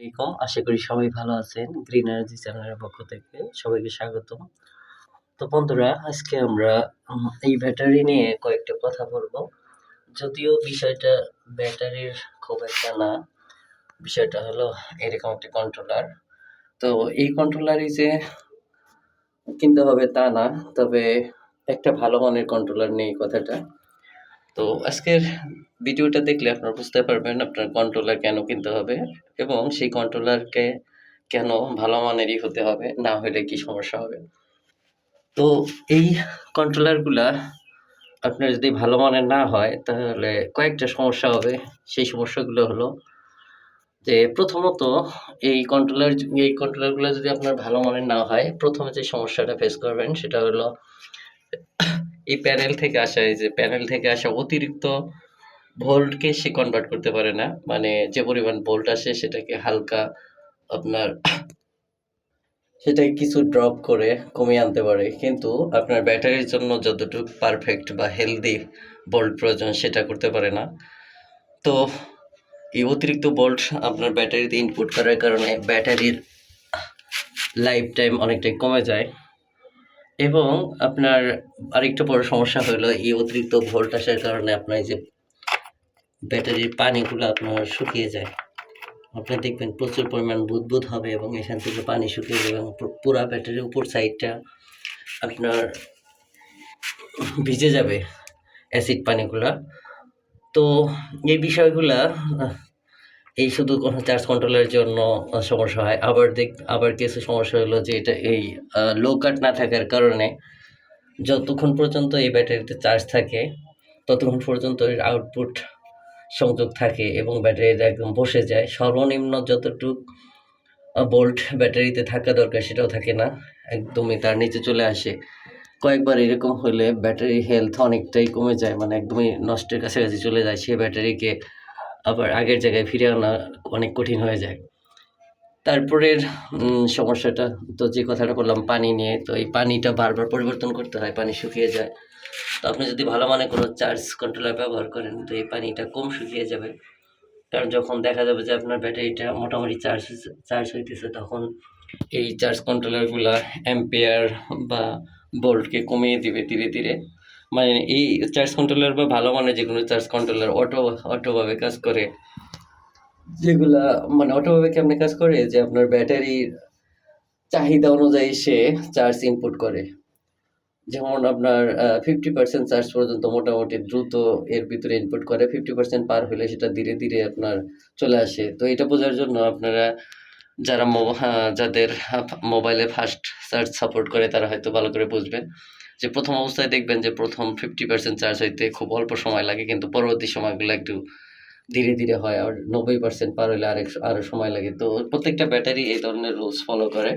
আলাইকুম। আশা করি সবাই ভালো আছেন। গ্রিন এনার্জি চ্যানেলের পক্ষ থেকে সবাইকে স্বাগতম। তো বন্ধুরা, আজকে আমরা এই ব্যাটারি নিয়ে কয়েকটা কথা বলব। যদিও বিষয়টা ব্যাটারির খুব একটা না, বিষয়টা হলো এরকম একটা কন্ট্রোলার তো এই কন্ট্রোলারই যে কিনতে হবে তা না, তবে একটা ভালো মানের কন্ট্রোলার নেই কথাটা। তো আজকের ভিডিওটা দেখলে আপনারা বুঝতে পারবেন আপনার কন্ট্রোলার কেন কিনতে হবে এবং সেই কন্ট্রোলারকে কেন ভালো মানেরই হতে হবে, না হলে কি সমস্যা হবে। তো এই কন্ট্রোলারগুলা আপনার যদি ভালো মানের না হয়, তাহলে কয়েকটা সমস্যা হবে। সেই সমস্যাগুলো হলো যে প্রথমত এই কন্ট্রোলার এই কন্ট্রোলারগুলো যদি আপনার ভালো মানের না হয়, প্রথমে যে সমস্যাটা ফেস করবেন সেটা হলো এই প্যানেল থেকে আসা, এই যে প্যানেল থেকে আসা অতিরিক্ত ভোল্টকে সে কনভার্ট করতে পারে না। মানে যে পরিমাণ ভোল্ট আসে সেটাকে হালকা আপনার সেটাকে কিছু ড্রপ করে কমিয়ে আনতে পারে। কিন্তু আপনার ব্যাটারির জন্য যতটুকু পারফেক্ট বা হেলদি ভোল্ট প্রয়োজন সেটা করতে পারে না। তো এই অতিরিক্ত ভোল্ট আপনার ব্যাটারিতে ইনপুট করার কারণে ব্যাটারির লাইফ টাইম অনেকটাই কমে যায়। এবং আপনার আরেকটা বড় সমস্যা হলো এই অতিরিক্ত ভোল্ট আসার কারণে আপনার যে ব্যাটারির পানিগুলো আপনার শুকিয়ে যায়। আপনি দেখবেন প্রচুর পরিমাণ বুদবুদ হবে এবং এখান থেকে পানি শুকিয়ে যাবে এবং পুরা ব্যাটারির উপর সাইডটা আপনার ভিজে যাবে অ্যাসিড পানিগুলা। তো এই বিষয়গুলা এই শুধু কোনো চার্জ কন্ট্রোলের জন্য সমস্যা হয়। আবার দেখ, আবার কিছু সমস্যা হলো যে এটা এই লো কাট না থাকার কারণে যতক্ষণ পর্যন্ত এই ব্যাটারিতে চার্জ থাকে, ততক্ষণ পর্যন্ত এর আউটপুট সংযোগ থাকে এবং ব্যাটারিটা একদম বসে যায়। সর্বনিম্ন যতটুক বোল্ট ব্যাটারিতে থাকা দরকার সেটাও থাকে না। একদমই তার নিচে চলে আসে। কয়েকবার এরকম হলে ব্যাটারি হেলথ অনেকটাই কমে যায় মানে একদমই নষ্টের কাছাকাছি চলে যায়। সেই ব্যাটারিকে আবার আগের জায়গায় ফিরে আনা অনেক কঠিন হয়ে যায়। তারপরের সমস্যাটা তো যে কথাটা বললাম, পানি নিয়ে। তো এই পানিটা বারবার পরিবর্তন করতে হয়, পানি শুকিয়ে যায়। তো আপনি যদি ভালো মানে কোনো চার্জ কন্ট্রোলার ব্যবহার করেন, তো এই পানিটা কম শুকিয়ে যাবে। কারণ যখন দেখা যাবে যে আপনার ব্যাটারিটা মোটামুটি চার্জ চার্জ হইতেছে, তখন এই চার্জ কন্ট্রোলারগুলা অ্যাম্পিয়ার বা বোল্টকে কমিয়ে দিবে ধীরে ধীরে। মানে এই চার্জ কন্ট্রোলার বা ভালো মানে যে কোনো চার্জ কন্ট্রোলার অটো অটোভাবে কাজ করে। যেগুলা মানে অটোভাবে কেমনে কাজ করে? যে আপনার ব্যাটারির চাহিদা অনুযায়ী সে চার্জ ইনপুট করে। যেমন আপনার ফিফটি পার্সেন্ট চার্জ পর্যন্ত মোটামুটি দ্রুত এর ভিতরে ইনপুট করে। ফিফটি পার্সেন্ট পার হলে সেটা ধীরে ধীরে আপনার চলে আসে। তো এটা বোঝার জন্য আপনারা যারা যাদের মোবাইলে ফাস্ট চার্জ সাপোর্ট করে, তারা হয়তো ভালো করে বুঝবেন যে প্রথম অবস্থায় দেখবেন যে প্রথম ফিফটি পার্সেন্ট চার্জ হইতে খুব অল্প সময় লাগে, কিন্তু পরবর্তী সময়গুলো একটু ধীরে ধীরে হয় আর নব্বই পার্সেন্ট পার হলে আরেক আরও সময় লাগে। তো প্রত্যেকটা ব্যাটারি এই ধরনের রুলস ফলো করে।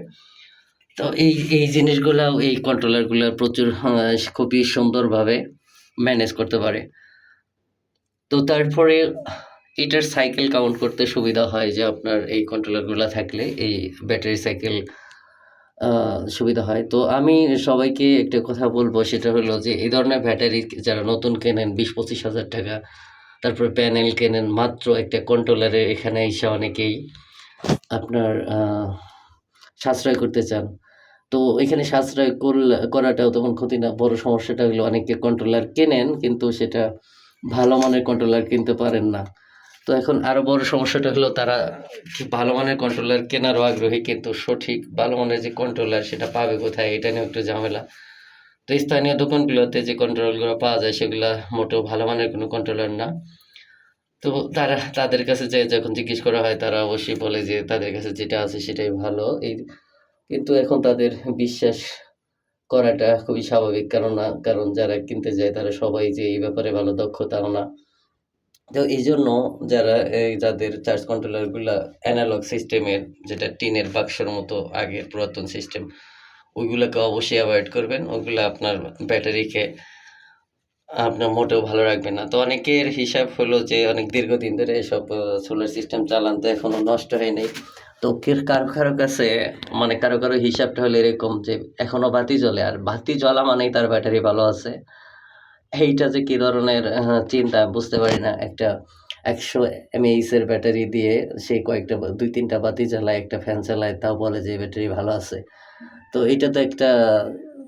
তো এই এই জিনিসগুলাও এই কন্ট্রোলারগুলো প্রচুর খুবই সুন্দরভাবে ম্যানেজ করতে পারে। তো তারপরে এটার সাইকেল কাউন্ট করতে সুবিধা হয় যে আপনার এই কন্ট্রোলারগুলো থাকলে এই ব্যাটারি সাইকেল সুবিধা হয়। তো আমি সবাইকে একটা কথা বলব, সেটা হলো যে এই ধরনের ব্যাটারি যারা নতুন কেনেন, বিশ পঁচিশ হাজার টাকা, তারপরে প্যানেল কেনেন, মাত্র একটা কন্ট্রোলারে এখানে এসে অনেকেই আপনার সাশ্রয় করতে চান। তো এখানে সাশ্রয় করলে, করাটাও তখন ক্ষতি না, বড় সমস্যাটা হলো অনেকে কন্ট্রোলার কেনেন, কিন্তু সেটা ভালো মানের কন্ট্রোলার কিনতে পারেন না। তো এখন আরও বড় সমস্যাটা হলো তারা ভালো মানের কন্ট্রোলার কেনারও আগ্রহী, কিন্তু সঠিক ভালো মানের যে কন্ট্রোলার সেটা পাবে কোথায়, এটা নিয়ে একটু ঝামেলা। তো স্থানীয় দোকানগুলোতে যে কন্ট্রোলগুলো পাওয়া যায়, সেগুলো মোটেও ভালো মানের কোনো কন্ট্রোলার না। তো তারা, তাদের কাছে যে যখন জিজ্ঞেস করা হয়, তারা অবশ্যই বলে যে তাদের কাছে যেটা আছে সেটাই ভালো। এই কিন্তু এখন তাদের বিশ্বাস করাটা খুবই স্বাভাবিক কারণ কারণ যারা কিনতে যায়, তারা সবাই যে এই ব্যাপারে ভালো দক্ষতাও না। তো এই জন্য যারা যাদের চার্জ কন্ট্রোলারগুলো অ্যানালগ সিস্টেমের যেটা টিনের বাক্সের মতো আগের পুরাতন সিস্টেম ওইগুলোকে অবশ্যই অ্যাভয়েড করবেন। ওইগুলো আপনার ব্যাটারিকে আপনার মোটেও ভালো রাখবে না। তো অনেকের হিসাব হলো যে অনেক দীর্ঘদিন ধরে এসব সোলার সিস্টেম চালান তো এখনও নষ্ট হয়নি তো কের, কারও কাছে মানে কারও কারও হিসাবটা হলো এরকম যে এখনও বাতি জ্বলে। আর বাতি জ্বলা মানেই তার ব্যাটারি ভালো আছে। এইটা যে কি ধরনের চিন্তা বুঝতে পারি না। একটা একশো এমএইচের ব্যাটারি দিয়ে সে কয়েকটা দুই তিনটা বাতি চালায় একটা ফ্যান চালায়, তাও বলে যে ব্যাটারি ভালো আছে। তো এটা তো একটা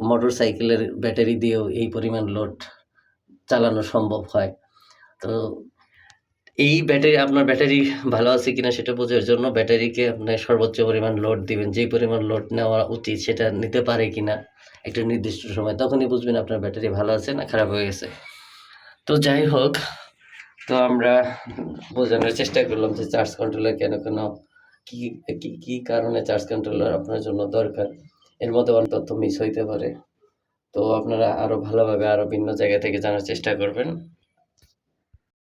মোটর সাইকেলের ব্যাটারি দিয়েও এই পরিমাণ লোড চালানো সম্ভব হয়। তো এই ব্যাটারি, আপনার ব্যাটারি ভালো আছে কিনা সেটা বোঝার জন্য ব্যাটারিকে আপনি সর্বোচ্চ পরিমাণ লোড দিবেন। যেই পরিমাণ লোড নেওয়া উচিত সেটা নিতে পারে কিনা একটা নির্দিষ্ট সময়, তখনই বুঝবেন আপনার ব্যাটারি ভালো আছে না খারাপ হয়ে গেছে। তো যাই হোক, তো আমরা বোঝানোর চেষ্টা করলাম যে চার্জ কন্ট্রোলার কেন কেন, কী, কি কি কারণে চার্জ কন্ট্রোলার আপনার জন্য দরকার। এর মধ্যে অনেক তথ্য মিস হইতে পারে। তো আপনারা আরও ভালোভাবে আরও ভিন্ন জায়গা থেকে জানার চেষ্টা করবেন।